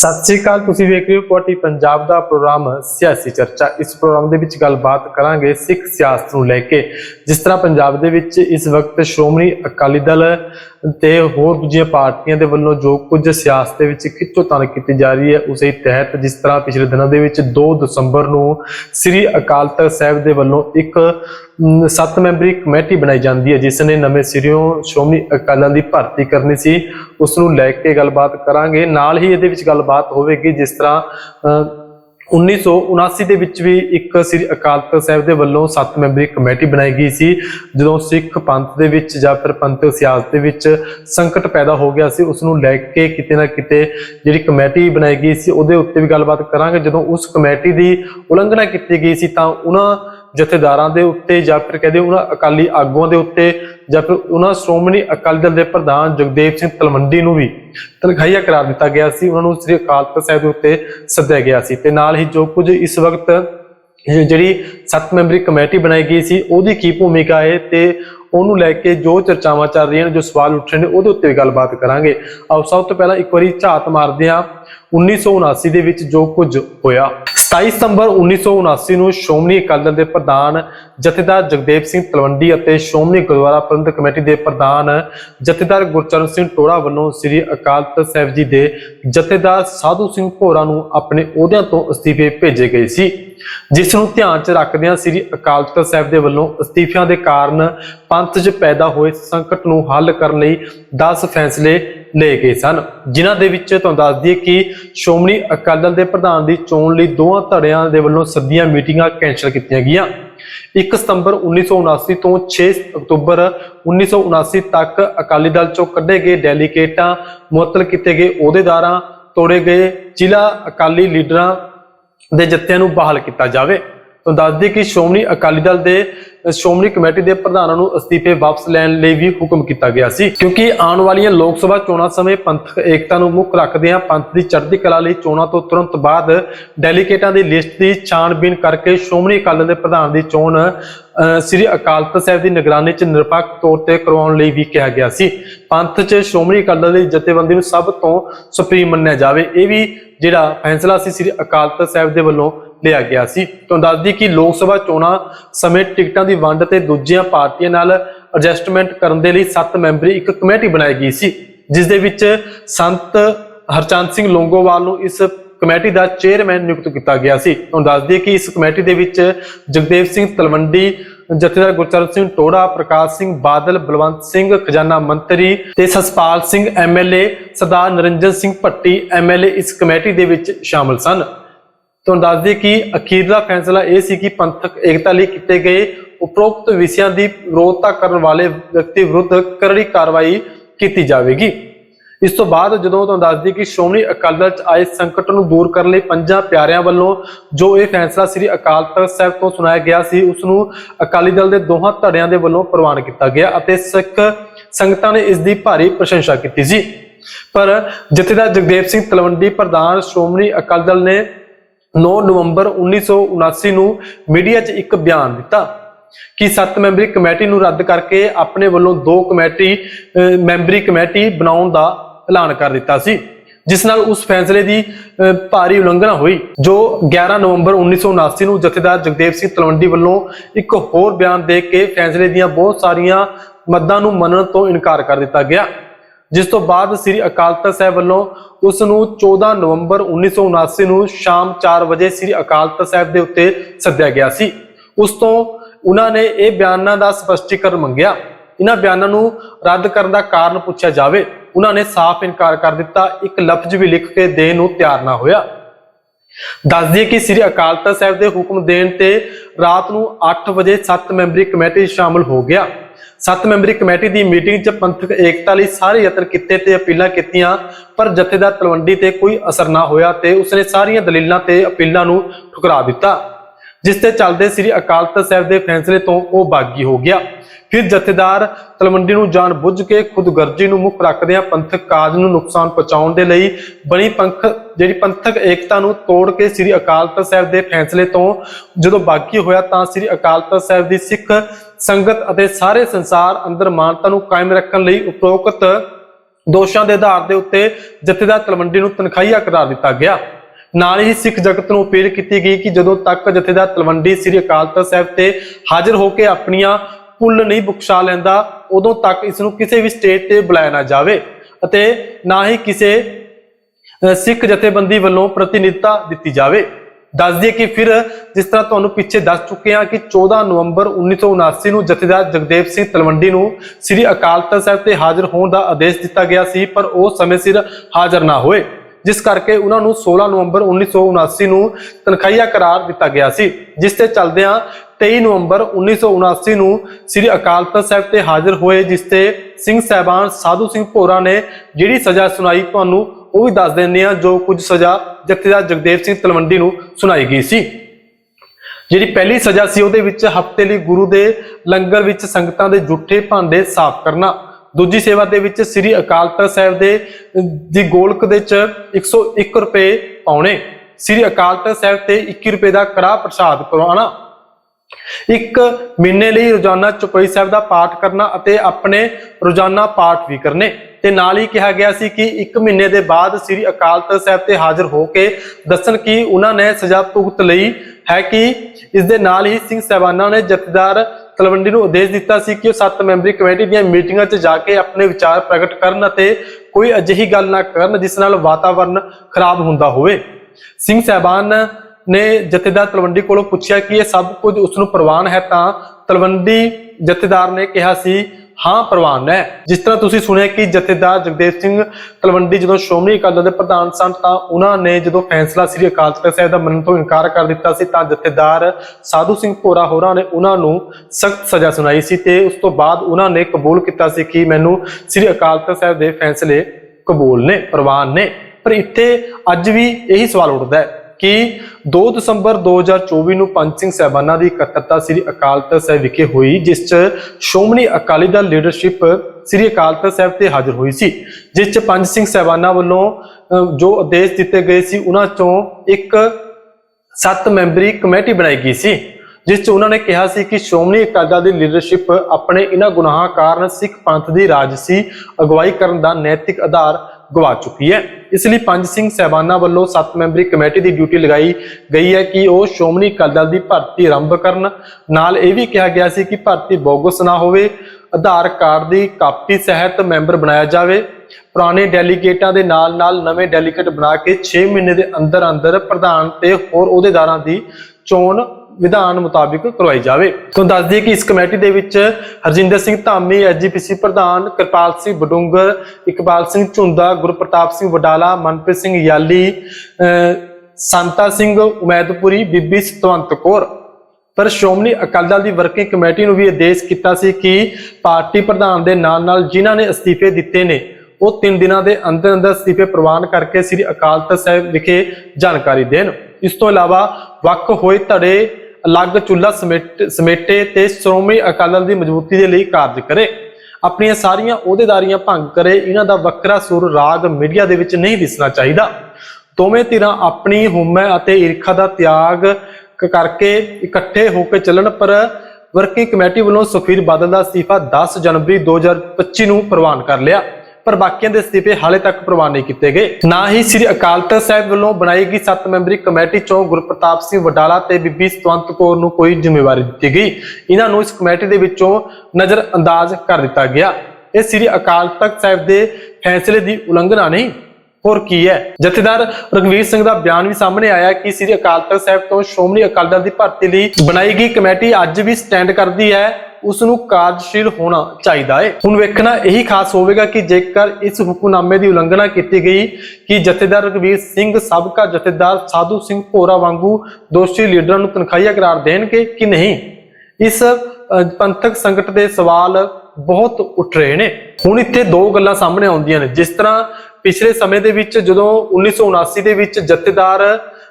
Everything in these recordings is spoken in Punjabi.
ਸਤਿ ਸ੍ਰੀ ਅਕਾਲ, ਤੁਸੀਂ ਵੇਖ ਰਹੇ ਹੋ ਕੋਟੀ ਪੰਜਾਬ ਦਾ ਪ੍ਰੋਗਰਾਮ ਸਿਆਸੀ ਚਰਚਾ। ਇਸ ਪ੍ਰੋਗਰਾਮ ਦੇ ਵਿੱਚ ਗੱਲਬਾਤ ਕਰਾਂਗੇ ਸਿੱਖ ਸਿਆਸਤ ਨੂੰ ਲੈ ਕੇ। ਜਿਸ ਤਰ੍ਹਾਂ ਪੰਜਾਬ ਦੇ ਵਿੱਚ ਇਸ ਵਕਤ ਸ਼੍ਰੋਮਣੀ ਅਕਾਲੀ ਦਲ ਤੇ ਹੋਰ ਦੂਜੀਆਂ ਪਾਰਟੀਆਂ ਦੇ ਵੱਲੋਂ ਜੋ ਕੁਝ ਸਿਆਸਤ ਦੇ ਵਿੱਚ ਖਿੱਚੋਤਾਣ ਕੀਤੀ ਜਾ ਰਹੀ ਹੈ ਉਸੇ ਤਹਿਤ ਜਿਸ ਤਰ੍ਹਾਂ ਪਿਛਲੇ ਦਿਨਾਂ ਦੇ ਵਿੱਚ 2 ਦਸੰਬਰ ਨੂੰ ਸ੍ਰੀ ਅਕਾਲ ਤਖਤ ਸਾਹਿਬ ਦੇ ਵੱਲੋਂ ਇੱਕ ਅਮ, ਸੱਤ ਮੈਂਬਰੀ ਕਮੇਟੀ ਬਣਾਈ ਜਾਂਦੀ ਹੈ ਜਿਸ ਨੇ ਨਵੇਂ ਸਿਰਿਓਂ ਸ਼੍ਰੋਮਣੀ ਅਕਾਲੀ ਦੀ ਭਰਤੀ ਕਰਨੀ ਸੀ। ਉਸ ਨੂੰ ਲੈ ਕੇ ਗੱਲਬਾਤ ਕਰਾਂਗੇ। ਨਾਲ ਹੀ ਇਹਦੇ ਵਿੱਚ ਗੱਲਬਾਤ ਹੋਵੇਗੀ ਜਿਸ ਤਰ੍ਹਾਂ 1979 ਦੇ ਵਿੱਚ ਵੀ ਇੱਕ ਸ੍ਰੀ ਅਕਾਲ ਤਖਤ ਸਾਹਿਬ ਦੇ ਵੱਲੋਂ ਸੱਤ ਮੈਂਬਰੀ ਕਮੇਟੀ ਬਣਾਈ ਗਈ ਸੀ, ਜਦੋਂ ਸਿੱਖ ਪੰਥ ਦੇ ਵਿੱਚ ਜਾਂ ਫਿਰ ਪੰਥਕ ਸਿਆਸਤ ਦੇ ਵਿੱਚ ਸੰਕਟ ਪੈਦਾ ਹੋ ਗਿਆ ਸੀ ਉਸ ਨੂੰ ਲੈ ਕੇ ਕਿਤੇ ਨਾ ਕਿਤੇ ਜਿਹੜੀ ਕਮੇਟੀ ਬਣਾਈ ਗਈ ਸੀ, ਉਹਦੇ ਉੱਤੇ ਵੀ ਗੱਲਬਾਤ ਕਰਾਂਗੇ। ਜਦੋਂ ਉਸ ਕਮੇਟੀ ਦੀ ਉਲੰਘਣਾ ਕੀਤੀ ਗਈ ਸੀ, ਤਾਂ ਉਹਨਾਂ ਜਥੇਦਾਰਾਂ ਦੇ ਉੱਤੇ ਜਾਂ ਫਿਰ ਕਹਦੇ ਉਹਨਾਂ ਅਕਾਲੀ ਆਗੂਆਂ ਦੇ ਉੱਤੇ ਜਾਂ ਫਿਰ ਉਹਨਾਂ ਸ਼੍ਰੋਮਣੀ ਅਕਾਲੀ ਦਲ ਦੇ ਪ੍ਰਧਾਨ ਜਗਦੇਵ ਸਿੰਘ ਤਲਵੰਡੀ ਨੂੰ ਵੀ ਤਨਖਾਹੀਆ ਕਰਾਰ ਦਿੱਤਾ ਗਿਆ ਸੀ, ਉਹਨਾਂ ਨੂੰ ਸ੍ਰੀ ਅਕਾਲ ਤਖਤ ਸਾਹਿਬ ਦੇ ਉੱਤੇ ਸੱਦਿਆ ਗਿਆ ਸੀ ਤੇ ਨਾਲ ਹੀ ਜੋ ਕੁਝ ਇਸ ਵਕਤ ਜਿਹੜੀ ਸੱਤ ਮੈਂਬਰੀ ਕਮੇਟੀ ਬਣਾਈ ਗਈ ਸੀ, ਉਹਦੀ ਕੀ ਭੂਮਿਕਾ ਹੈ ਤੇ ਉਹਨੂੰ ਲੈ ਕੇ ਜੋ ਚਰਚਾਵਾਂ ਚੱਲ ਰਹੀਆਂ ਨੇ, ਜੋ ਸਵਾਲ ਉੱਠ ਰਹੇ ਨੇ, ਉਹਦੇ ਉੱਤੇ ਗੱਲਬਾਤ ਕਰਾਂਗੇ। ਆਓ ਸਭ ਤੋਂ ਪਹਿਲਾਂ ਇੱਕ ਵਾਰੀ ਝਾਤ ਮਾਰਦੇ ਹਾਂ। 1979 ਦੇ ਵਿੱਚ ਜੋ ਕੁਝ ਹੋਇਆ। 27 ਸਤੰਬਰ 1979 ਨੂੰ ਸ਼੍ਰੋਮਣੀ ਅਕਾਲੀ ਦਲ ਦੇ ਪ੍ਰਧਾਨ ਜਥੇਦਾਰ ਜਗਦੇਵ ਸਿੰਘ ਤਲਵੰਡੀ ਅਤੇ ਸ਼੍ਰੋਮਣੀ ਗੁਰਦੁਆਰਾ ਪ੍ਰਬੰਧਕ ਕਮੇਟੀ ਦੇ ਪ੍ਰਧਾਨ ਜਥੇਦਾਰ ਗੁਰਚਰਨ ਸਿੰਘ ਟੋੜਾ ਵੱਲੋਂ ਸ੍ਰੀ ਅਕਾਲ ਤਖਤ ਸਾਹਿਬ ਜੀ ਦੇ ਜਥੇਦਾਰ ਸਾਧੂ ਸਿੰਘ ਭੋਰਾ ਨੂੰ ਆਪਣੇ ਅਹੁਦਿਆਂ ਤੋਂ ਅਸਤੀਫੇ ਭੇਜੇ ਗਏ ਸੀ। ਜਿਸ ਨੂੰ ਧਿਆਨ 'ਚ ਰੱਖਦਿਆਂ ਸ੍ਰੀ ਅਕਾਲ ਤਖਤ ਸਾਹਿਬ ਦੇ ਵੱਲੋਂ ਅਸਤੀਫਿਆਂ ਦੇ ਕਾਰਨ ਪੰਥ 'ਚ ਪੈਦਾ ਹੋਏ ਸੰਕਟ ਨੂੰ ਹੱਲ ਕਰਨ ਲਈ 10 ਫੈਸਲੇ ਲਏ ਗਏ ਸਨ। ਜਿਨ੍ਹਾਂ ਦੇ ਵਿੱਚ ਤੁਹਾਨੂੰ ਦੱਸ ਦਈਏ ਕਿ ਸ਼੍ਰੋਮਣੀ ਅਕਾਲੀ ਦਲ ਦੇ ਪ੍ਰਧਾਨ ਦੀ ਚੋਣ ਲਈ ਦੋਹਾਂ ਧੜਿਆਂ ਦੇ ਵੱਲੋਂ ਸੱਦੀਆਂ ਮੀਟਿੰਗਾਂ ਕੈਂਸਲ ਕੀਤੀਆਂ ਗਈਆਂ। 1 ਸਤੰਬਰ 1979 ਤੋਂ 6 ਅਕਤੂਬਰ 1979 ਤੱਕ ਅਕਾਲੀ ਦਲ ਚੋਂ ਕੱਢੇ ਗਏ ਡੈਲੀਗੇਟਾਂ, ਮੁਅੱਤਲ ਕੀਤੇ ਗਏ ਅਹੁਦੇਦਾਰਾਂ, ਤੋੜੇ ਗਏ ਜ਼ਿਲ੍ਹਾ ਅਕਾਲੀ ਲੀਡਰਾਂ ਦੇ ਜੱਥਿਆਂ ਨੂੰ ਬਹਾਲ ਕੀਤਾ ਜਾਵੇ। ਤੋਂ ਦੱਸ ਕਿ ਸ਼੍ਰੋਮਣੀ ਅਕਾਲੀ ਦਲ ਦੇ ਸ਼੍ਰੋਮਣੀ ਕਮੇਟੀ ਦੇ ਪ੍ਰਧਾਨਾਂ ਨੂੰ ਅਸਤੀਫੇ ਵਾਪਸ ਲੈਣ ਲਈ ਵੀ ਹੁਕਮ ਕੀਤਾ ਗਿਆ ਸੀ। ਕਿਉਂਕਿ ਆਉਣ ਵਾਲੀਆਂ ਲੋਕ ਸਭਾ ਚੋਣਾਂ ਸਮੇਂ ਪੰਥਕ ਏਕਤਾ ਨੂੰ ਮੁੱਖ ਰੱਖਦਿਆਂ ਪੰਥ ਦੀ ਚੜ੍ਹਦੀ ਕਲਾ ਲਈ ਚੋਣਾਂ ਤੋਂ ਤੁਰੰਤ ਬਾਅਦ ਡੈਲੀਗੇਟਾਂ ਦੀ ਲਿਸਟ ਦੀ ਛਾਣਬੀਨ ਕਰਕੇ ਸ਼੍ਰੋਮਣੀ ਅਕਾਲੀ ਦਲ ਦੇ ਪ੍ਰਧਾਨ ਦੀ ਚੋਣ ਅ, ਸ੍ਰੀ ਅਕਾਲ ਤਖਤ ਸਾਹਿਬ ਦੀ ਨਿਗਰਾਨੀ 'ਚ ਨਿਰਪੱਖ ਤੌਰ ਤੇ ਕਰਵਾਉਣ ਲਈ ਵੀ ਕਿਹਾ ਗਿਆ ਸੀ। ਪੰਥ 'ਚ ਸ਼੍ਰੋਮਣੀ ਅਕਾਲੀ ਦਲ ਦੀ ਜਥੇਬੰਦੀ ਨੂੰ ਸਭ ਤੋਂ ਸੁਪਰੀਮ ਮੰਨਿਆ ਜਾਵੇ। ਇਹ ਵੀ ਜਿਹੜਾ ਫੈਸਲਾ ਸੀ ਸ੍ਰੀ ਅਕਾਲ ਤਖਤ ਸਾਹਿਬ ਦੇ ਵੱਲੋਂ ਲਿਆ ਗਿਆ ਸੀ। ਤੁਹਾਨੂੰ ਦੱਸਦੀ ਕਿ ਲੋਕ ਸਭਾ ਚੋਣਾਂ ਸਮੇਂ ਟਿਕਟਾਂ ਦੀ ਵੰਡ ਤੇ ਦੂਜੀਆਂ ਪਾਰਟੀਆਂ ਨਾਲ ਐਡਜਸਟਮੈਂਟ ਕਰਨ ਦੇ ਲਈ 7 ਮੈਂਬਰੀ ਇੱਕ ਕਮੇਟੀ ਬਣਾਈ ਗਈ ਸੀ, ਜਿਸ ਦੇ ਵਿੱਚ ਸੰਤ ਹਰਚੰਦ ਸਿੰਘ ਲੋਂਗੋਵਾਲ ਨੂੰ ਇਸ ਕਮੇਟੀ ਦਾ ਚੇਅਰਮੈਨ ਨਿਯੁਕਤ ਕੀਤਾ ਗਿਆ ਸੀ। ਤੁਹਾਨੂੰ ਦੱਸ ਦਈਏ ਕਿ ਇਸ ਕਮੇਟੀ ਦੇ ਵਿੱਚ ਜਗਦੇਵ ਸਿੰਘ ਤਲਵੰਡੀ, ਜਥੇਦਾਰ ਗੁਰਚਰਨ ਸਿੰਘ ਟੋੜਾ, ਪ੍ਰਕਾਸ਼ ਸਿੰਘ ਬਾਦਲ, ਬਲਵੰਤ ਸਿੰਘ, ਖਜ਼ਾਨਾ ਮੰਤਰੀ ਤੇ ਸਸਪਾਲ ਸਿੰਘ ਐਮਐਲਏ ਸਰਦਾਰ ਨਰਿੰਜਨ ਸਿੰਘ ਭੱਟੀ ਐਮਐਲਏ ਇਸ ਕਮੇਟੀ ਦੇ ਵਿੱਚ ਸ਼ਾਮਲ ਸਨ। ਤੁਹਾਨੂੰ ਦੱਸ ਦਈਏ ਕਿ ਅਖੀਰਲਾ ਫੈਸਲਾ ਇਹ ਸੀ ਕਿ ਪੰਥਕ ਏਕਤਾ ਲਈ ਕੀਤੇ ਗਏ ਉਪਰੋਕਤ ਵਿਸ਼ਿਆਂ ਦੀ ਵਿਰੋਧਤਾ ਕਰਨ ਵਾਲੇ ਵਿਅਕਤੀ ਵਿਰੁੱਧ ਕਰੜੀ ਕਾਰਵਾਈ ਕੀਤੀ ਜਾਵੇਗੀ। ਇਸ ਤੋਂ ਬਾਅਦ ਜਦੋਂ ਤੁਹਾਨੂੰ ਦੱਸ ਦਈਏ ਕਿ ਸ਼੍ਰੋਮਣੀ ਅਕਾਲੀ ਦਲ ਚ ਆਏ ਸੰਕਟ ਨੂੰ ਦੂਰ ਕਰਨ ਲਈ ਪੰਜਾਂ ਪਿਆਰਿਆਂ ਵੱਲੋਂ ਜੋ ਇਹ ਫੈਸਲਾ ਸ੍ਰੀ ਅਕਾਲ ਤਖਤ ਸਾਹਿਬ ਤੋਂ ਸੁਣਾਇਆ ਗਿਆ ਸੀ, ਉਸ ਨੂੰ ਅਕਾਲੀ ਦਲ ਦੇ ਦੋਹਾਂ ਧੜਿਆਂ ਦੇ ਵੱਲੋਂ ਪ੍ਰਵਾਨ ਕੀਤਾ ਗਿਆ ਅਤੇ ਸਿੱਖ ਸੰਗਤਾਂ ਨੇ ਇਸ ਦੀ ਭਾਰੀ ਪ੍ਰਸ਼ੰਸਾ ਕੀਤੀ ਸੀ। ਪਰ ਜਥੇਦਾਰ ਜਗਦੇਵ ਸਿੰਘ ਤਲਵੰਡੀ ਪ੍ਰਧਾਨ ਸ਼੍ਰੋਮਣੀ ਅਕਾਲੀ ਦਲ ਨੇ 9 ਨਵੰਬਰ 1979 ਨੂੰ ਮੀਡੀਆ 'ਚ ਇੱਕ ਬਿਆਨ ਦਿੱਤਾ ਕਿ ਸੱਤ ਮੈਂਬਰੀ ਕਮੇਟੀ ਨੂੰ ਰੱਦ ਕਰਕੇ ਆਪਣੇ ਵੱਲੋਂ ਦੋ ਕਮੇਟੀ ਮੈਂਬਰੀ ਕਮੇਟੀ ਬਣਾਉਣ ਦਾ ਐਲਾਨ ਕਰ ਦਿੱਤਾ ਸੀ ਜਿਸ ਨਾਲ ਉਸ ਫੈਸਲੇ ਦੀ ਅਹ, ਭਾਰੀ ਉਲੰਘਣਾ ਹੋਈ ਜੋ 11 ਨਵੰਬਰ 1979 ਨੂੰ ਜਥੇਦਾਰ ਜਗਦੇਵ ਸਿੰਘ ਤਲਵੰਡੀ ਵੱਲੋਂ ਇੱਕ ਹੋਰ ਬਿਆਨ ਦੇ ਕੇ ਫੈਸਲੇ ਦੀਆਂ ਬਹੁਤ ਸਾਰੀਆਂ ਮੱਦਾਂ ਨੂੰ ਮੰਨਣ ਤੋਂ ਇਨਕਾਰ ਕਰ ਦਿੱਤਾ ਗਿਆ। ਜਿਸ ਤੋਂ ਬਾਅਦ ਸ੍ਰੀ ਅਕਾਲ ਤਖਤ ਸਾਹਿਬ ਵੱਲੋਂ ਉਸ ਨੂੰ 14 ਨਵੰਬਰ 1979 ਨੂੰ ਸ਼ਾਮ 4 ਵਜੇ ਸ੍ਰੀ ਅਕਾਲ ਤਖਤ ਸਾਹਿਬ ਦੇ ਉੱਤੇ ਸੱਦਿਆ ਗਿਆ ਸੀ। ਉਸ ਤੋਂ ਉਹਨਾਂ ਨੇ ਇਹ ਬਿਆਨਾਂ ਦਾ ਸਪਸ਼ਟੀਕਰਨ ਮੰਗਿਆ। ਇਹਨਾਂ ਬਿਆਨਾਂ ਨੂੰ ਰੱਦ ਕਰਨ ਦਾ ਕਾਰਨ ਪੁੱਛਿਆ ਜਾਵੇ। ਉਹਨਾਂ ਨੇ ਸਾਫ਼ ਇਨਕਾਰ ਕਰ ਦਿੱਤਾ। ਇੱਕ ਲਫ਼ਜ਼ ਵੀ ਲਿਖ ਕੇ ਦੇਣ ਨੂੰ ਤਿਆਰ ਨਾ ਹੋਇਆ। ਦੱਸ ਦਈਏ ਕਿ ਸ੍ਰੀ ਅਕਾਲ ਤਖਤ ਸਾਹਿਬ ਦੇ ਹੁਕਮ ਦੇਣ ਤੇ ਰਾਤ ਨੂੰ 8 ਵਜੇ 7 ਮੈਂਬਰੀ ਕਮੇਟੀ ਸ਼ਾਮਲ ਹੋ ਗਿਆ। 7 ਮੈਂਬਰੀ ਕਮੇਟੀ ਦੀ ਮੀਟਿੰਗ 'ਚ ਪੰਥਕ ਏਕਤਾ ਲਈ ਸਾਰੇ ਯਤਨ ਕੀਤੇ ਤੇ ਅਪੀਲਾਂ ਕੀਤੀਆਂ, ਪਰ ਜਥੇਦਾਰ ਤਲਵੰਡੀ ਤੇ ਕੋਈ ਅਸਰ ਨਾ ਹੋਇਆ ਤੇ ਉਸਨੇ ਸਾਰੀਆਂ ਦਲੀਲਾਂ ਤੇ ਅਪੀਲਾਂ ਨੂੰ ਠੁਕਰਾ ਦਿੱਤਾ, ਜਿਸ ਤੇ ਚੱਲਦੇ ਸ੍ਰੀ ਅਕਾਲ ਤਖਤ ਸਾਹਿਬ ਦੇ ਫੈਸਲੇ ਤੋਂ ਉਹ ਬਾਗੀ ਹੋ ਗਿਆ। ਫਿਰ ਜਥੇਦਾਰ ਤਲਵੰਡੀ ਨੂੰ ਜਾਣ ਬੁੱਝ ਕੇ ਖੁਦਗਰਜੀ ਨੂੰ ਮੁੱਖ ਰੱਖਦਿਆਂ ਪੰਥਕ ਕਾਜ ਨੂੰ ਨੁਕਸਾਨ ਪਹੁੰਚਾਉਣ ਦੇ ਲਈ ਬਣੀ ਪੰਥ, ਜਿਹੜੀ ਪੰਥਕ ਏਕਤਾ ਨੂੰ ਤੋੜ ਕੇ ਸ੍ਰੀ ਅਕਾਲ ਤਖਤ ਸਾਹਿਬ ਦੇ ਫੈਸਲੇ ਤੋਂ ਜਦੋਂ ਬਾਗੀ ਹੋਇਆ ਤਾਂ ਸ੍ਰੀ ਅਕਾਲ ਤਖਤ ਸਾਹਿਬ ਦੀ ਸਿੱਖ ਸੰਗਤ ਅਤੇ ਸਾਰੇ ਸੰਸਾਰ ਅੰਦਰ ਮਾਨਤਾ ਨੂੰ ਕਾਇਮ ਰੱਖਣ ਲਈ ਉਪਰੋਕਤ ਦੋਸ਼ਾਂ ਦੇ ਆਧਾਰ ਦੇ ਉੱਤੇ ਜਥੇਦਾਰ ਤਲਵੰਡੀ ਨੂੰ ਤਨਖਾਹੀਆ ਕਰਾਰ ਦਿੱਤਾ ਗਿਆ। ਨਾਲ ਹੀ ਸਿੱਖ ਜਗਤ ਨੂੰ ਅਪੀਲ ਕੀਤੀ ਗਈ ਕਿ ਜਦੋਂ ਤੱਕ ਜਥੇਦਾਰ ਤਲਵੰਡੀ ਸ੍ਰੀ ਅਕਾਲ ਤਖਤ ਸਾਹਿਬ ਤੇ ਹਾਜ਼ਰ ਹੋ ਕੇ ਆਪਣੀਆਂ ਭੁੱਲ ਨਹੀਂ ਬਖਸ਼ਾ ਲੈਂਦਾ, ਉਦੋਂ ਤੱਕ ਇਸ ਨੂੰ ਕਿਸੇ ਵੀ ਸਟੇਜ ਤੇ ਬੁਲਾਇਆ ਨਾ ਜਾਵੇ ਅਤੇ ਨਾ ਹੀ ਕਿਸੇ ਸਿੱਖ ਜਥੇਬੰਦੀ ਵੱਲੋਂ ਪ੍ਰਤੀਨਿਧਤਾ ਦਿੱਤੀ ਜਾਵੇ। ਦੱਸ ਦਈਏ ਕਿ ਫਿਰ ਜਿਸ ਤਰ੍ਹਾਂ ਤੁਹਾਨੂੰ ਪਿੱਛੇ ਦੱਸ ਚੁੱਕੇ ਹਾਂ ਕਿ 14 ਨਵੰਬਰ 1979 ਨੂੰ ਜਥੇਦਾਰ ਜਗਦੇਵ ਸਿੰਘ ਤਲਵੰਡੀ ਨੂੰ ਸ੍ਰੀ ਅਕਾਲ ਤਖਤ ਸਾਹਿਬ ਤੇ ਹਾਜ਼ਰ ਹੋਣ ਦਾ ਆਦੇਸ਼ ਦਿੱਤਾ ਗਿਆ ਸੀ, ਪਰ ਉਹ ਸਮੇਂ ਸਿਰ ਹਾਜ਼ਰ ਨਾ ਹੋਏ। ਜਿਸ ਕਰਕੇ ਉਹਨਾਂ ਨੂੰ 16 ਨਵੰਬਰ 1979 ਨੂੰ ਤਨਖਾਹੀਆ ਕਰਾਰ ਦਿੱਤਾ ਗਿਆ ਸੀ, ਜਿਸ ਤੇ ਚੱਲਦਿਆਂ 23 ਨਵੰਬਰ 1979 ਨੂੰ ਸ੍ਰੀ ਅਕਾਲ ਤਖਤ ਸਾਹਿਬ ਤੇ ਹਾਜ਼ਰ ਹੋਏ, ਜਿਸ ਤੇ ਸਿੰਘ ਸਹਿਬਾਨ ਸਾਧੂ ਸਿੰਘ ਭੋਰਾ ਨੇ ਜਿਹੜੀ ਸਜ਼ਾ ਸੁਣਾਈ, ਤੁਹਾਨੂੰ ਉਹ ਵੀ ਦੱਸ ਦਿੰਦੇ ਆ ਜੋ ਕੁਝ ਸਜ਼ਾ ਜਥੇਦਾਰ ਜਗਦੇਵ ਸਿੰਘ ਤਲਵੰਡੀ ਨੂੰ ਸੁਣਾਈ ਗਈ ਸੀ। ਜਿਹੜੀ ਪਹਿਲੀ ਸਜ਼ਾ ਸੀ ਉਹਦੇ ਵਿੱਚ ਹਫ਼ਤੇ ਲਈ ਗੁਰੂ ਦੇ ਲੰਗਰ ਵਿੱਚ ਸੰਗਤਾਂ ਦੇ ਜੁੱਠੇ ਭਾਂਡੇ ਸਾਫ਼ ਕਰਨਾ, ਦੂਜੀ ਸੇਵਾ ਦੇ ਵਿੱਚ ਸ੍ਰੀ ਅਕਾਲ ਤਖਤ ਸਾਹਿਬ ਦੇ, ਦੀ ਗੋਲਕ ਦੇ ਚ 101 ਰੁਪਏ ਪਾਉਣੇ, ਸ੍ਰੀ ਅਕਾਲ ਤਖਤ ਸਾਹਿਬ ਤੇ 21 ਰੁਪਏ ਦਾ ਕੜਾਹ ਪ੍ਰਸਾਦ ਕਰਵਾਉਣਾ। ਇੱਕ ਮਹੀਨੇ ਲਈ ਰੋਜ਼ਾਨਾ ਚੁਪਈ ਸਾਹਿਬ ਦਾ ਪਾਠ ਕਰਨਾ ਅਤੇ ਆਪਣੇ ਰੋਜ਼ਾਨਾ ਪਾਠ ਵੀ ਕਰਨੇ। ਤੇ ਨਾਲ ਹੀ ਕਿਹਾ ਗਿਆ ਸੀ ਕਿ ਇੱਕ ਮਹੀਨੇ ਦੇ ਬਾਅਦ ਸ੍ਰੀ ਅਕਾਲ ਤਖਤ ਸਾਹਿਬ ਤੇ ਹਾਜ਼ਰ ਹੋ ਕੇ ਦੱਸਣ ਕਿ ਉਹਨਾਂ ਨੇ ਸਜ਼ਾ ਭੁਗਤ ਲਈ ਹੈ ਕਿ ਇਸ ਦੇ ਨਾਲ ਹੀ ਸਿੰਘ ਸਾਹਿਬਾਨਾਂ ਨੇ ਜਥੇਦਾਰ ਤਲਵੰਡੀ ਨੂੰ ਉਦੇਸ਼ ਦਿੱਤਾ ਸੀ ਕਿ ਉਹ ਸੱਤ ਮੈਂਬਰੀ ਕਮੇਟੀ ਦੀਆਂ ਮੀਟਿੰਗਾਂ 'ਚ ਜਾ ਕੇ ਆਪਣੇ ਵਿਚਾਰ ਪ੍ਰਗਟ ਕਰਨ ਅਤੇ ਕੋਈ ਅਜਿਹੀ ਗੱਲ ਨਾ ਕਰਨ ਜਿਸ ਨਾਲ ਵਾਤਾਵਰਣ ਖਰਾਬ ਹੁੰਦਾ ਹੋਵੇ। ਸਿੰਘ ਸਾਹਿਬਾਨ ਨੇ ਜਥੇਦਾਰ ਤਲਵੰਡੀ ਕੋਲੋਂ ਪੁੱਛਿਆ ਕਿ ਇਹ ਸਭ ਕੁਝ ਉਸ ਨੂੰ ਪ੍ਰਵਾਨ ਹੈ ਤਾਂ ਤਲਵੰਡੀ ਜਥੇਦਾਰ ਨੇ ਕਿਹਾ ਸੀ ਹਾਂ, ਪ੍ਰਵਾਨ ਹੈ। ਜਿਸ ਤਰ੍ਹਾਂ ਤੁਸੀਂ ਸੁਣਿਆ ਕਿ ਜਥੇਦਾਰ ਜਗਦੇਵ ਸਿੰਘ ਤਲਵੰਡੀ ਜਦੋਂ ਸ਼੍ਰੋਮਣੀ ਅਕਾਲੀ ਦਲ ਦੇ ਪ੍ਰਧਾਨ ਸਨ, ਤਾਂ ਉਹਨਾਂ ਨੇ ਜਦੋਂ ਫੈਸਲਾ ਸ੍ਰੀ ਅਕਾਲ ਤਖਤ ਸਾਹਿਬ ਦਾ ਮੰਨਣ ਤੋਂ ਇਨਕਾਰ ਕਰ ਦਿੱਤਾ ਸੀ, ਤਾਂ ਜਥੇਦਾਰ ਸਾਧੂ ਸਿੰਘ ਭੋਰਾ ਹੋਰਾਂ ਨੇ ਉਹਨਾਂ ਨੂੰ ਸਖਤ ਸਜ਼ਾ ਸੁਣਾਈ ਸੀ ਤੇ ਉਸ ਤੋਂ ਬਾਅਦ ਉਹਨਾਂ ਨੇ ਕਬੂਲ ਕੀਤਾ ਸੀ ਕਿ ਮੈਨੂੰ ਸ੍ਰੀ ਅਕਾਲ ਤਖਤ ਸਾਹਿਬ ਦੇ ਫੈਸਲੇ ਕਬੂਲ ਨੇ, ਪ੍ਰਵਾਨ ਨੇ। ਪਰ ਇੱਥੇ ਅੱਜ ਵੀ ਇਹੀ ਸਵਾਲ ਉੱਠਦਾ ਹੈ। ਕਿ 2 ਦਸੰਬਰ 2024 ਨੂੰ ਪੰਜ ਸਿੰਘ ਸਾਹਿਬਾਨਾਂ ਦੀ ਇਕੱਤਰਤਾ ਸ੍ਰੀ ਅਕਾਲ ਤਖਤ ਸਾਹਿਬ ਵਿਖੇ ਹੋਈ ਜਿਸ 'ਚ ਸ਼੍ਰੋਮਣੀ ਅਕਾਲੀ ਦਲ ਲੀਡਰਸ਼ਿਪ ਸ੍ਰੀ ਅਕਾਲ ਤਖਤ ਸਾਹਿਬ ਤੇ ਹਾਜ਼ਰ ਹੋਈ ਸੀ ਜਿਸ 'ਚ ਪੰਜ ਸਿੰਘ ਸਾਹਿਬਾਨਾਂ ਵੱਲੋਂ ਅਹ, ਜੋ ਆਦੇਸ਼ ਦਿੱਤੇ ਗਏ ਸੀ ਉਹਨਾਂ 'ਚੋਂ ਇੱਕ ਸੱਤ ਮੈਂਬਰੀ ਕਮੇਟੀ ਬਣਾਈ ਗਈ ਸੀ ਜਿਸ 'ਚ ਉਹਨਾਂ ਨੇ ਕਿਹਾ ਸੀ ਕਿ ਸ਼੍ਰੋਮਣੀ ਅਕਾਲੀ ਦਲ ਦੀ ਲੀਡਰਸ਼ਿਪ ਆਪਣੇ ਇਹਨਾਂ ਗੁਨਾਹਾਂ ਕਾਰਨ ਸਿੱਖ ਪੰਥ ਦੀ ਰਾਜਸੀ ਅਗਵਾਈ ਕਰਨ ਦਾ ਨੈਤਿਕ ਆਧਾਰ ਗਵਾ ਚੁੱਕੀ ਹੈ। ਇਸ ਲਈ ਪੰਜ ਸਿੰਘ ਸਹਿਬਾਨਾਂ ਵੱਲੋਂ ਸੱਤ ਮੈਂਬਰੀ ਕਮੇਟੀ ਦੀ ਡਿਊਟੀ ਲਗਾਈ ਗਈ ਹੈ ਕਿ ਉਹ ਸ਼੍ਰੋਮਣੀ ਅਕਾਲੀ ਦਲ ਦੀ ਭਰਤੀ ਆਰੰਭ ਕਰਨ। ਨਾਲ ਇਹ ਵੀ ਕਿਹਾ ਗਿਆ ਸੀ ਕਿ ਭਰਤੀ ਬੋਗਸ ਨਾ ਹੋਵੇ, ਆਧਾਰ ਕਾਰਡ ਦੀ ਕਾਪੀ ਸਹਿਤ ਮੈਂਬਰ ਬਣਾਇਆ ਜਾਵੇ। ਪੁਰਾਣੇ ਡੈਲੀਗੇਟਾਂ ਦੇ ਨਾਲ ਨਾਲ ਨਵੇਂ ਡੈਲੀਗੇਟ ਬਣਾ ਕੇ 6 ਮਹੀਨੇ ਦੇ ਅੰਦਰ ਅੰਦਰ ਪ੍ਰਧਾਨ ਤੇ ਹੋਰ ਅਹੁਦੇਦਾਰਾਂ ਦੀ ਚੋਣ ਵਿਧਾਨ ਮੁਤਾਬਿਕ ਕਰਵਾਈ ਜਾਵੇ। ਤੁਹਾਨੂੰ ਦੱਸ ਦਈਏ ਕਿ ਇਸ ਕਮੇਟੀ ਦੇ ਵਿੱਚ ਹਰਜਿੰਦਰ ਸਿੰਘ ਧਾਮੀ ਐਜੀਪੀਸੀ ਪ੍ਰਧਾਨ ਕਿਰਪਾਲ ਸਿੰਘ ਬਡੂੰਗਰ, ਇਕਬਾਲ ਸਿੰਘ ਝੁੰਦਾ, ਗੁਰਪ੍ਰਤਾਪ ਸਿੰਘ ਵਡਾਲਾ, ਮਨਪ੍ਰੀਤ ਸਿੰਘ ਯਾਲੀ ਸੰਤਾ ਸਿੰਘ ਉਮੈਦਪੁਰੀ, ਬੀਬੀ ਸਤਵੰਤ ਕੌਰ। ਪਰ ਸ਼੍ਰੋਮਣੀ ਅਕਾਲੀ ਦਲ ਦੀ ਵਰਕਿੰਗ ਕਮੇਟੀ ਨੂੰ ਵੀ ਆਦੇਸ਼ ਕੀਤਾ ਸੀ ਕਿ ਪਾਰਟੀ ਪ੍ਰਧਾਨ ਦੇ ਨਾਲ ਨਾਲ ਜਿਨ੍ਹਾਂ ਨੇ ਅਸਤੀਫੇ ਦਿੱਤੇ ਨੇ, ਉਹ 3 ਦਿਨਾਂ ਦੇ ਅੰਦਰ ਅੰਦਰ ਅਸਤੀਫੇ ਪ੍ਰਵਾਨ ਕਰਕੇ ਸ੍ਰੀ ਅਕਾਲ ਤਖਤ ਸਾਹਿਬ ਵਿਖੇ ਜਾਣਕਾਰੀ ਦੇਣ। ਇਸ ਤੋਂ ਇਲਾਵਾ ਵੱਖ ਹੋਏ ਧੜੇ, ਅਲੱਗ ਚੁੱਲ੍ਹਾ ਸਮੇਟ, ਸਮੇਟੇ ਤੇ ਸ਼੍ਰੋਮਣੀ ਅਕਾਲੀ ਦਲ ਦੀ ਮਜ਼ਬੂਤੀ ਦੇ ਲਈ ਕਾਰਜ ਕਰੇ। ਆਪਣੀਆਂ ਸਾਰੀਆਂ ਅਹੁਦੇਦਾਰੀਆਂ ਭੰਗ ਕਰੇ, ਇਹਨਾਂ ਦਾ ਵੱਖਰਾ ਸੁਰ ਰਾਗ ਮੀਡੀਆ ਦੇ ਵਿੱਚ ਨਹੀਂ ਦਿਸਣਾ ਚਾਹੀਦਾ। ਦੋਵੇਂ ਧਿਰਾਂ ਆਪਣੀ ਹੁਮੈ ਅਤੇ ਈਰਖਾ ਦਾ ਤਿਆਗ ਕਰਕੇ ਇਕੱਠੇ ਹੋ ਕੇ ਚੱਲਣ, ਪਰ ਵਰਕਿੰਗ ਕਮੇਟੀ ਵੱਲੋਂ ਸੁਖਬੀਰ ਬਾਦਲ ਦਾ ਅਸਤੀਫਾ 10 ਜਨਵਰੀ 2025 ਨੂੰ ਪ੍ਰਵਾਨ ਕਰ ਲਿਆ। ਪਰ ਬਾਕੀਆਂ ਦੇ ਅਸਤੀਫੇ ਹਾਲੇ ਤੱਕ ਪ੍ਰਵਾਨ ਨਹੀਂ ਕੀਤੇ ਗਏ। ਨਾ ਹੀ ਸ੍ਰੀ ਅਕਾਲ ਤਖਤ ਸਾਹਿਬ ਵੱਲੋਂ ਬਣਾਈ ਗਈ 7 ਮੈਂਬਰੀ ਕਮੇਟੀ ਚੋਂ ਗੁਰਪ੍ਰਤਾਪ ਸਿੰਘ ਵਡਾਲਾ ਤੇ ਬੀਬੀ ਸਤਵੰਤ ਕੌਰ ਨੂੰ ਕੋਈ ਜ਼ਿੰਮੇਵਾਰੀ ਦਿੱਤੀ ਗਈ। ਇਹਨਾਂ ਨੂੰ ਇਸ ਕਮੇਟੀ ਦੇ ਵਿੱਚੋਂ ਨਜ਼ਰ ਅੰਦਾਜ਼ ਕਰ ਦਿੱਤਾ ਗਿਆ। ਇਹ ਸ੍ਰੀ ਅਕਾਲ ਤਖਤ ਸਾਹਿਬ ਦੇ ਫੈਸਲੇ ਦੀ ਉਲੰਘਣਾ ਨਹੀਂ, ਹੋਰ ਕੀ ਹੈ? ਜਥੇਦਾਰ ਰਗਵੀਰ ਸਿੰਘ ਦਾ ਬਿਆਨ ਵੀ ਸਾਹਮਣੇ ਆਇਆ ਕਿ ਸ੍ਰੀ ਅਕਾਲ ਤਖਤ ਸਾਹਿਬ ਤੋਂ ਸ਼੍ਰੋਮਣੀ ਅਕਾਲੀ ਦਲ ਦੀ ਭਰਤੀ ਲਈ ਬਣਾਈ ਗਈ ਕਮੇਟੀ ਅੱਜ ਵੀ ਸਟੈਂਡ ਕਰਦੀ ਹੈ। ਉਸ ਨੂੰ ਕਾਰਜਸ਼ੀਲ ਹੋਣਾ ਚਾਹੀਦਾ ਹੈ ਹੁਣ ਵੇਖਣਾ ਇਹੀ ਖਾਸ ਹੋਵੇਗਾ ਕਿ ਜੇਕਰ ਇਸ ਹੁਕਮਨਾਮੇ ਦੀ ਉਲੰਘਣਾ ਕੀਤੀ ਗਈ ਕਿ ਜਥੇਦਾਰ ਰਗਵੀਰ ਸਿੰਘ ਸਾਬਕਾ ਜਥੇਦਾਰ ਸਾਧੂ ਸਿੰਘ ਭੋਰਾ ਵਾਂਗੂ ਦੋਸ਼ੀ ਲੀਡਰਾਂ ਨੂੰ ਤਨਖਾਹੀਆ ਕਰਾਰ ਦੇਣਗੇ ਕਿ ਨਹੀਂ? ਇਸ ਪੰਥਕ ਸੰਕਟ ਦੇ ਸਵਾਲ ਬਹੁਤ ਉੱਠ ਰਹੇ ਨੇ। ਹੁਣ ਇੱਥੇ ਦੋ ਗੱਲਾਂ ਸਾਹਮਣੇ ਆਉਂਦੀਆਂ ਨੇ। ਜਿਸ ਤਰ੍ਹਾਂ ਪਿਛਲੇ ਸਮੇਂ ਦੇ ਵਿੱਚ ਜਦੋਂ 1979 ਦੇ ਵਿੱਚ ਜਥੇਦਾਰ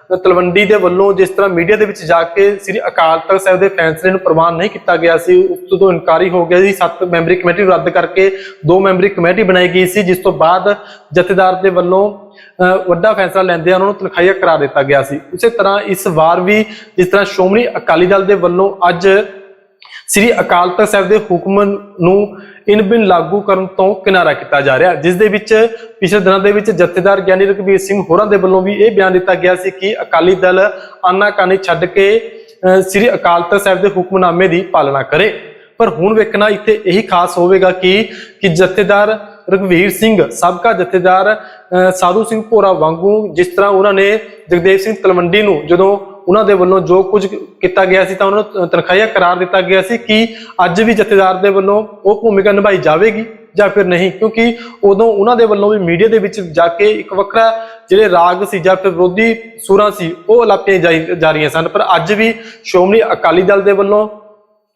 ਤਲਵੰਡੀ ਦੇ ਵੱਲੋਂ ਜਿਸ ਤਰ੍ਹਾਂ ਮੀਡੀਆ ਦੇ ਵਿੱਚ ਜਾ ਕੇ ਸ੍ਰੀ ਅਕਾਲ ਤਖਤ ਸਾਹਿਬ ਦੇ ਫੈਸਲੇ ਨੂੰ ਪ੍ਰਵਾਨ ਨਹੀਂ ਕੀਤਾ ਗਿਆ ਸੀ ਉਸ ਤੋਂ ਇਨਕਾਰੀ ਹੋ ਗਿਆ ਸੀ ਸੱਤ ਮੈਂਬਰੀ ਕਮੇਟੀ ਨੂੰ ਰੱਦ ਕਰਕੇ ਦੋ ਮੈਂਬਰੀ ਕਮੇਟੀ ਬਣਾਈ ਗਈ ਸੀ ਜਿਸ ਤੋਂ ਬਾਅਦ ਜਥੇਦਾਰ ਦੇ ਵੱਲੋਂ ਅ, ਵੱਡਾ ਫੈਸਲਾ ਲੈਂਦੇ ਉਹਨਾਂ ਨੂੰ ਤਨਖਾਹੀਆ ਕਰਾ ਦਿੱਤਾ ਗਿਆ ਸੀ। ਉਸੇ ਤਰ੍ਹਾਂ ਇਸ ਵਾਰ ਵੀ ਜਿਸ ਤਰ੍ਹਾਂ ਸ਼੍ਰੋਮਣੀ ਅਕਾਲੀ ਦਲ ਦੇ ਵੱਲੋਂ ਅੱਜ ਸ੍ਰੀ ਅਕਾਲ ਤਖਤ ਸਾਹਿਬ ਦੇ ਹੁਕਮ ਨੂੰ ਇਨ ਬਿਨ ਲਾਗੂ ਕਰਨ ਤੋਂ ਕਿਨਾਰਾ ਕੀਤਾ ਜਾ ਰਿਹਾ। ਜਿਸ ਦੇ ਵਿੱਚ ਪਿਛਲੇ ਦਿਨਾਂ ਦੇ ਵਿੱਚ ਜਥੇਦਾਰ ਗਿਆਨੀ ਰਘਬੀਰ ਸਿੰਘ ਹੋਰਾਂ ਦੇ ਵੱਲੋਂ ਵੀ ਇਹ ਬਿਆਨ ਦਿੱਤਾ ਗਿਆ ਸੀ ਕਿ ਅਕਾਲੀ ਦਲ ਆਨਾਕਾਨੀ ਛੱਡ ਕੇ ਸ੍ਰੀ ਅਕਾਲ ਤਖਤ ਸਾਹਿਬ ਦੇ ਹੁਕਮਨਾਮੇ ਦੀ ਪਾਲਣਾ ਕਰੇ। ਪਰ ਹੁਣ ਵੇਖਣਾ ਇੱਥੇ ਇਹੀ ਖਾਸ ਹੋਵੇਗਾ ਕਿ ਕਿ ਜਥੇਦਾਰ ਰਘਵੀਰ ਸਿੰਘ, ਸਾਬਕਾ ਜਥੇਦਾਰ ਸਾਧੂ ਸਿੰਘ ਭੋਰਾ ਵਾਂਗੂ ਜਿਸ ਤਰ੍ਹਾਂ ਉਹਨਾਂ ਨੇ ਜਗਦੇਵ ਸਿੰਘ ਤਲਵੰਡੀ ਨੂੰ ਜਦੋਂ ਉਹਨਾਂ ਦੇ ਵੱਲੋਂ ਜੋ ਕੁਝ ਕੀਤਾ ਗਿਆ ਸੀ ਤਾਂ ਉਹਨਾਂ ਨੂੰ ਤਨਖਾਹੀਆ ਕਰਾਰ ਦਿੱਤਾ ਗਿਆ ਸੀ ਕਿ ਅੱਜ ਵੀ ਜਥੇਦਾਰ ਦੇ ਵੱਲੋਂ ਉਹ ਭੂਮਿਕਾ ਨਿਭਾਈ ਜਾਵੇਗੀ ਜਾਂ ਫਿਰ ਨਹੀਂ ਕਿਉਂਕਿ ਉਦੋਂ ਉਹਨਾਂ ਦੇ ਵੱਲੋਂ ਵੀ ਮੀਡੀਆ ਦੇ ਵਿੱਚ ਜਾ ਕੇ ਇੱਕ ਵੱਖਰਾ ਜਿਹੜੇ ਰਾਗ ਸੀ ਜਾਂ ਫਿਰ ਵਿਰੋਧੀ ਸੁਰਾਂ ਸੀ ਉਹ ਅਲਾਪੀਆਂ ਜਾਈ- ਜਾ ਰਹੀਆਂ ਸਨ। ਪਰ ਅੱਜ ਵੀ ਸ਼੍ਰੋਮਣੀ ਅਕਾਲੀ ਦਲ ਦੇ ਵੱਲੋਂ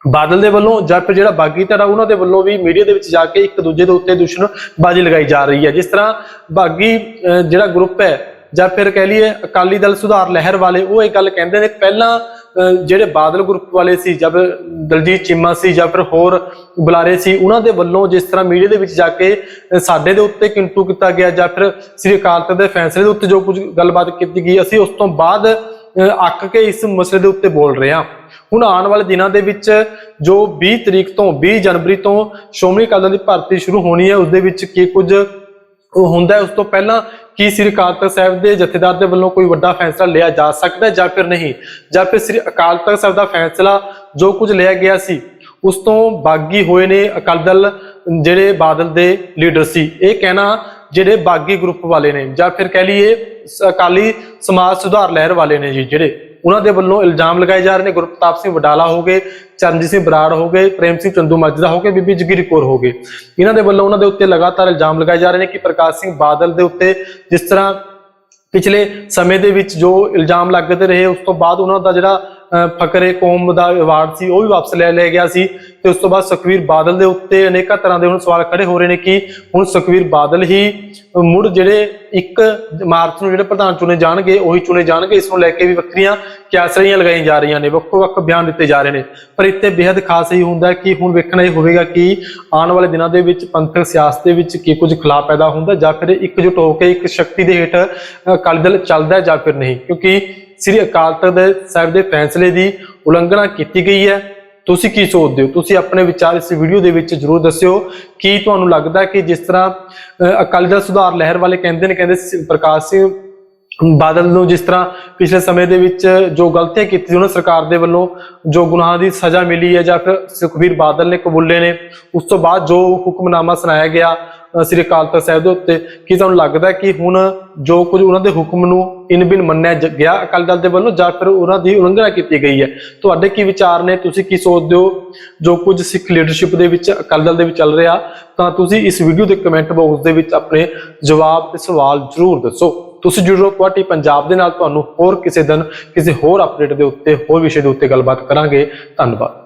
ਬਾਦਲ ਦੇ ਵੱਲੋਂ ਜਾਂ ਫਿਰ ਜਿਹੜਾ ਬਾਗੀ ਧੜਾ ਉਹਨਾਂ ਦੇ ਵੱਲੋਂ ਵੀ ਮੀਡੀਆ ਦੇ ਵਿੱਚ ਜਾ ਕੇ ਇੱਕ ਦੂਜੇ ਦੇ ਉੱਤੇ ਦੁਸ਼ਮਣਬਾਜ਼ੀ ਲਗਾਈ ਜਾ ਰਹੀ ਹੈ। ਜਿਸ ਤਰ੍ਹਾਂ ਬਾਗੀ ਅਹ, ਜਿਹੜਾ ਗਰੁੱਪ ਹੈ ਜਾਂ ਫਿਰ ਕਹਿ ਲਈਏ ਅਕਾਲੀ ਦਲ ਸੁਧਾਰ ਲਹਿਰ ਵਾਲੇ ਉਹ ਇਹ ਗੱਲ ਕਹਿੰਦੇ ਨੇ ਪਹਿਲਾਂ ਜਿਹੜੇ ਬਾਦਲ ਗਰੁੱਪ ਵਾਲੇ ਸੀ ਜਾਂ ਦਲਜੀਤ ਚੀਮਾ ਸੀ ਜਾਂ ਫਿਰ ਹੋਰ ਬੁਲਾਰੇ ਸੀ ਉਹਨਾਂ ਦੇ ਵੱਲੋਂ ਜਿਸ ਤਰ੍ਹਾਂ ਮੀਡੀਆ ਦੇ ਵਿੱਚ ਜਾ ਕੇ ਸਾਡੇ ਦੇ ਉੱਤੇ ਕਿੰਟੂ ਕੀਤਾ ਗਿਆ ਜਾਂ ਫਿਰ ਸ੍ਰੀ ਅਕਾਲ ਤਖਤ ਦੇ ਫੈਸਲੇ ਦੇ ਉੱਤੇ ਜੋ ਕੁਝ ਗੱਲਬਾਤ ਕੀਤੀ ਗਈ ਅਸੀਂ ਉਸ ਤੋਂ ਬਾਅਦ ਅਹ, ਅੱਕ ਕੇ ਇਸ ਮਸਲੇ ਦੇ ਉੱਤੇ ਬੋਲ ਰਹੇ ਹਾਂ। ਹੁਣ ਆਉਣ ਵਾਲੇ ਦਿਨਾਂ ਦੇ ਵਿੱਚ ਜੋ 20 ਤਰੀਕ ਤੋਂ 20 ਜਨਵਰੀ ਤੋਂ ਸ਼੍ਰੋਮਣੀ ਅਕਾਲੀ ਦਲ ਦੀ ਭਰਤੀ ਸ਼ੁਰੂ ਹੋਣੀ ਹੈ ਉਸ ਦੇ ਵਿੱਚ ਕੀ ਕੁਝ ਉਹ ਹੁੰਦਾ ਉਸ ਤੋਂ ਪਹਿਲਾਂ ਕੀ ਸ੍ਰੀ ਅਕਾਲ ਤਖਤ ਸਾਹਿਬ ਦੇ ਜਥੇਦਾਰ ਦੇ ਵੱਲੋਂ ਕੋਈ ਵੱਡਾ ਫੈਸਲਾ ਲਿਆ ਜਾ ਸਕਦਾ ਹੈ ਜਾਂ ਫਿਰ ਨਹੀਂ? ਜਾਂ ਫਿਰ ਸ੍ਰੀ ਅਕਾਲ ਤਖਤ ਸਾਹਿਬ ਦਾ ਫੈਸਲਾ ਜੋ ਕੁਝ ਲਿਆ ਗਿਆ ਸੀ, ਉਸ ਤੋਂ ਬਾਗੀ ਹੋਏ ਨੇ ਅਕਾਲੀ ਦਲ ਜਿਹੜੇ ਬਾਦਲ ਦੇ ਲੀਡਰ ਸੀ। ਇਹ ਕਹਿਣਾ ਜਿਹੜੇ ਬਾਗੀ ਗਰੁੱਪ ਵਾਲੇ ਨੇ ਜਾਂ ਫਿਰ ਕਹਿ ਲਈਏ ਅਕਾਲੀ ਸਮਾਜ ਸੁਧਾਰ ਲਹਿਰ ਵਾਲੇ ਨੇ ਜੀ ਜਿਹੜੇ। ਉਹਨਾਂ ਦੇ ਵੱਲੋਂ ਇਲਜ਼ਾਮ ਲਗਾਏ ਜਾ ਰਹੇ ਨੇ। ਗੁਰਪ੍ਰਤਾਪ ਸਿੰਘ ਵਡਾਲਾ ਹੋ ਗਏ, ਚਰਨਜੀਤ ਸਿੰਘ ਬਰਾੜ ਹੋ ਗਏ, ਪ੍ਰੇਮ ਸਿੰਘ ਚੰਦੂ ਮਾਜਰਾ ਹੋ ਗਏ, ਬੀਬੀ ਜਗੀਰ ਕੌਰ ਹੋ ਗਏ। ਇਹਨਾਂ ਦੇ ਵੱਲੋਂ ਉਹਨਾਂ ਦੇ ਉੱਤੇ ਲਗਾਤਾਰ ਇਲਜ਼ਾਮ ਲਗਾਏ ਜਾ ਰਹੇ ਨੇ ਕਿ ਪ੍ਰਕਾਸ਼ ਸਿੰਘ ਬਾਦਲ ਦੇ ਉੱਤੇ ਜਿਸ ਤਰ੍ਹਾਂ ਪਿਛਲੇ ਸਮੇਂ ਦੇ ਵਿੱਚ ਜੋ ਇਲਜ਼ਾਮ ਲੱਗਦੇ ਰਹੇ, ਉਸ ਤੋਂ ਬਾਅਦ ਉਹਨਾਂ ਦਾ ਜਿਹੜਾ ਫਕਰੇ ਕੌਮ ਦਾ ਅਵਾਰਡ ਸੀ, ਉਹ ਵੀ ਵਾਪਸ ਲੈ ਲਿਆ ਗਿਆ ਸੀ ਤੇ ਉਸ ਤੋਂ ਬਾਅਦ ਸੁਖਵੀਰ ਬਾਦਲ ਦੇ ਉੱਤੇ ਅਨੇਕਾਂ ਤਰ੍ਹਾਂ ਦੇ ਹੁਣ ਸਵਾਲ ਖੜੇ ਹੋ ਰਹੇ ਨੇ ਕਿ ਹੁਣ ਸੁਖਵੀਰ ਬਾਦਲ ਹੀ ਮੁੜ ਜਿਹੜੇ 1 ਮਾਰਚ ਨੂੰ ਜਿਹੜੇ ਪ੍ਰਧਾਨ ਚੁਣੇ ਜਾਣਗੇ, ਉਹੀ ਚੁਣੇ ਜਾਣਗੇ, ਇਸ ਨੂੰ ਲੈ ਕੇ ਵੀ ਵੱਖਰੀਆਂ ਕਿਆਸਰੀਆਂ ਲਗਾਈਆਂ ਜਾ ਰਹੀਆਂ ਨੇ ਵੱਖੋ ਵੱਖ ਬਿਆਨ ਦਿੱਤੇ ਜਾ ਰਹੇ ਨੇ। ਪਰ ਇੱਥੇ ਬੇहद ਖਾਸ ਇਹ ਹੁੰਦਾ ਕਿ ਹੁਣ ਵੇਖਣਾ ਇਹ ਹੋਵੇਗਾ ਕਿ ਆਉਣ ਵਾਲੇ ਦਿਨਾਂ ਦੇ ਵਿੱਚ ਪੰਥਕ ਸਿਆਸਤ ਦੇ ਵਿੱਚ ਕੀ ਕੁਝ ਖਿਲਾਫ ਪੈਦਾ ਹੁੰਦਾ ਜਾਂ ਫਿਰ ਇਕਜੁੱਟ ਹੋ ਕੇ ਇੱਕ ਸ਼ਕਤੀ ਦੇ ਹੇਠ ਅਕਾਲੀ ਦਲ ਚੱਲਦਾ ਜਾਂ ਫਿਰ ਨਹੀਂ। ਕਿਉਂਕਿ ਸ੍ਰੀ ਅਕਾਲ ਤਖਤ ਸਾਹਿਬ ਦੇ ਫੈਸਲੇ ਦੀ ਉਲੰਘਣਾ ਕੀਤੀ ਗਈ ਹੈ। ਤੁਸੀਂ ਕੀ ਸੋਚਦੇ ਹੋ? ਤੁਸੀਂ ਆਪਣੇ ਵਿਚਾਰ ਇਸ ਵੀਡੀਓ ਦੇ ਵਿੱਚ ਜਰੂਰ ਦੱਸਿਓ। ਕੀ ਤੁਹਾਨੂੰ ਲੱਗਦਾ ਕਿ ਜਿਸ ਤਰ੍ਹਾਂ ਅਕਾਲੀ ਦਲ ਸੁਧਾਰ ਲਹਿਰ ਵਾਲੇ ਕਹਿੰਦੇ ਨੇ, ਕਹਿੰਦੇ ਪ੍ਰਕਾਸ਼ ਸਿੰਘ ਬਾਦਲ ਨੂੰ ਜਿਸ ਤਰ੍ਹਾਂ ਪਿਛਲੇ ਸਮੇਂ ਦੇ ਵਿੱਚ ਜੋ ਗਲਤੀਆਂ ਕੀਤੀ ਉਹਨਾਂ ਸਰਕਾਰ ਦੇ ਵੱਲੋਂ ਜੋ ਗੁਨਾਹਾਂ ਦੀ ਸਜ਼ਾ ਮਿਲੀ ਹੈ ਜਾਂ ਫਿਰ ਸੁਖਬੀਰ ਬਾਦਲ ਨੇ ਕਬੂਲੇ ਨੇ, ਉਸ ਤੋਂ ਬਾਅਦ ਜੋ ਹੁਕਮਨਾਮਾ ਸੁਣਾਇਆ ਗਿਆ ਸ੍ਰੀ ਅਕਾਲ ਤਖਤ ਸਾਹਿਬ ਦੇ ਉੱਤੇ ਕੀ ਤੁਹਾਨੂੰ ਲੱਗਦਾ ਕਿ ਹੁਣ ਜੋ ਕੁਝ ਉਹਨਾਂ ਦੇ ਹੁਕਮ ਨੂੰ ਇਨ ਬਿਨ ਮੰਨਿਆ ਜ- ਗਿਆ ਅਕਾਲੀ ਦਲ ਦੇ ਵੱਲੋਂ ਜਾਂ ਫਿਰ ਉਹਨਾਂ ਦੀ ਉਲੰਘਣਾ ਕੀਤੀ ਗਈ ਹੈ। ਤੁਹਾਡੇ ਕੀ ਵਿਚਾਰ ਨੇ? ਤੁਸੀਂ ਕੀ ਸੋਚਦੇ ਹੋ? ਜੋ ਕੁਝ ਸਿੱਖ ਲੀਡਰਸ਼ਿਪ ਦੇ ਵਿੱਚ ਅਕਾਲੀ ਦਲ ਦੇ ਵਿੱਚ ਚੱਲ ਰਿਹਾ, ਤਾਂ ਤੁਸੀਂ ਇਸ ਵੀਡੀਓ ਦੇ ਕਮੈਂਟ ਬਾਕਸ ਦੇ ਵਿੱਚ ਆਪਣੇ ਜਵਾਬ ਤੇ ਸਵਾਲ ਜ਼ਰੂਰ ਦੱਸੋ। ਤੁਸੀਂ ਜੁੜੋ ਕੁਆਟੀ ਪੰਜਾਬ ਦੇ ਨਾਲ। ਤੁਹਾਨੂੰ ਹੋਰ ਕਿਸੇ ਦਿਨ ਕਿਸੇ ਹੋਰ ਅਪਡੇਟ ਦੇ ਉੱਤੇ, ਹੋਰ ਵਿਸ਼ੇ ਦੇ ਉੱਤੇ ਗੱਲਬਾਤ ਕਰਾਂਗੇ। ਧੰਨਵਾਦ।